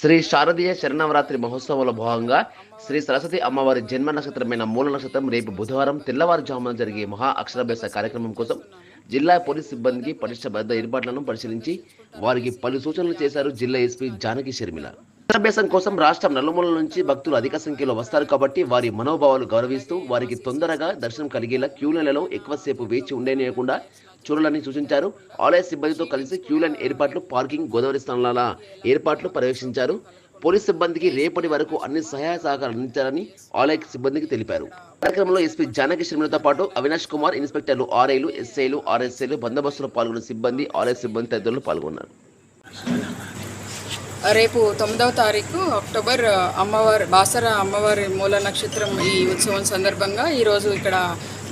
శ్రీ శారదీయ శరణవరాత్రి మహోత్సవంలో భాగంగా శ్రీ సరస్వతి అమ్మవారి జన్మ నక్షత్రమైన మూల నక్షత్రం రేపు బుధవారం తెల్లవారుజామున జరిగే మహా అక్షరాభ్యాస కార్యక్రమం కోసం జిల్లా పోలీస్ సిబ్బందికి పటిష్ట భద్రత ఏర్పాట్లను పరిశీలించి వారికి పలు సూచనలు చేశారు జిల్లా ఎస్పీ జానకి షర్మిల. అక్షరాభ్యాసం కోసం రాష్ట్రం నలుమూలల నుంచి భక్తులు అధిక సంఖ్యలో వస్తారు కాబట్టి వారి మనోభావాలు గౌరవిస్తూ వారికి తొందరగా దర్శనం కలిగేలా క్యూ ఎక్కువసేపు వేచి ఉండేనియకుండా చూడాలని సూచించారు. ఆలయ సిబ్బందితో కలిసి క్యూ లైన్ ఏర్పాట్లు పార్కింగ్ గోదావరి స్థానాల ఏర్పాట్లు పర్యవేక్షించారు. పోలీస్ సిబ్బందికి రేపటి వరకు అన్ని సహాయ సహకారాలు అందించాలని ఆలయ సిబ్బందికి తెలిపారు. కార్యక్రమంలో ఎస్పీ జానకి శ్రీమలతో పాటు అవినాష్ కుమార్ ఇన్స్పెక్టర్లు ఆర్ఐలు ఎస్ఐలు ఆర్ఎస్ఐలు బందోబస్తులో పాల్గొన్న సిబ్బంది ఆలయ సిబ్బంది తదితరులు పాల్గొన్నారు. రేపు తొమ్మిదవ తారీఖు అక్టోబర్ అమ్మవారి బాసర అమ్మవారి మూల నక్షత్రం ఈ ఉత్సవం సందర్భంగా ఈరోజు ఇక్కడ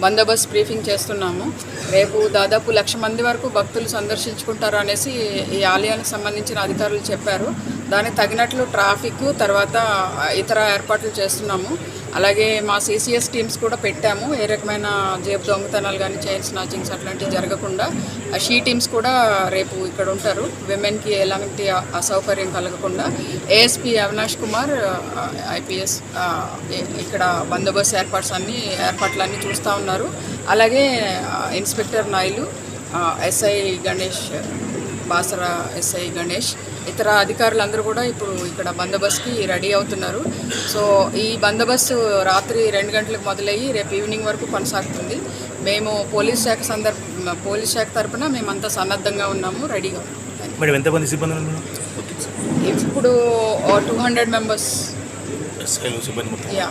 బందోబస్తు బ్రీఫింగ్ చేస్తున్నాము. రేపు దాదాపు లక్ష మంది వరకు భక్తులు సందర్శించుకుంటారు అనేసి ఈ ఆలయానికి సంబంధించిన అధికారులు చెప్పారు. దానికి తగినట్లు ట్రాఫిక్ తర్వాత ఇతర ఏర్పాట్లు చేస్తున్నాము. అలాగే మా సీసీఎస్ టీమ్స్ కూడా పెట్టాము. ఏ రకమైన జేబు దొంగతనాలు కానీ చైన్ స్నాచింగ్స్ అట్లాంటివి జరగకుండా షీ టీమ్స్ కూడా రేపు ఇక్కడ ఉంటారు. విమెన్కి ఎలాంటి అసౌకర్యం కలగకుండా ఏఎస్పీ అవినాష్ కుమార్ ఐపీఎస్ ఇక్కడ బందోబస్తు ఏర్పాట్స్ అన్ని ఏర్పాట్లన్నీ చూస్తూ ఉన్నారు. అలాగే inspector నాయులు SI Ganesh Basara SI Ganesh. ఇతర అధికారులందరూ కూడా ఇప్పుడు ఇక్కడ బందోబస్తుకి రెడీ అవుతున్నారు. సో ఈ బందోబస్తు రాత్రి రెండు గంటలకు మొదలయ్యి రేపు ఈవినింగ్ వరకు కొనసాగుతుంది. మేము పోలీస్ శాఖ సందర్భ పోలీస్ శాఖ తరపున మేమంతా సన్నద్ధంగా ఉన్నాము రెడీగా ఉన్నాము. మేడం ఎంతమంది సిబ్బంది ఉన్నారు? ఇప్పుడు టూ హండ్రెడ్ మెంబర్స్. సిబ్బంది యా.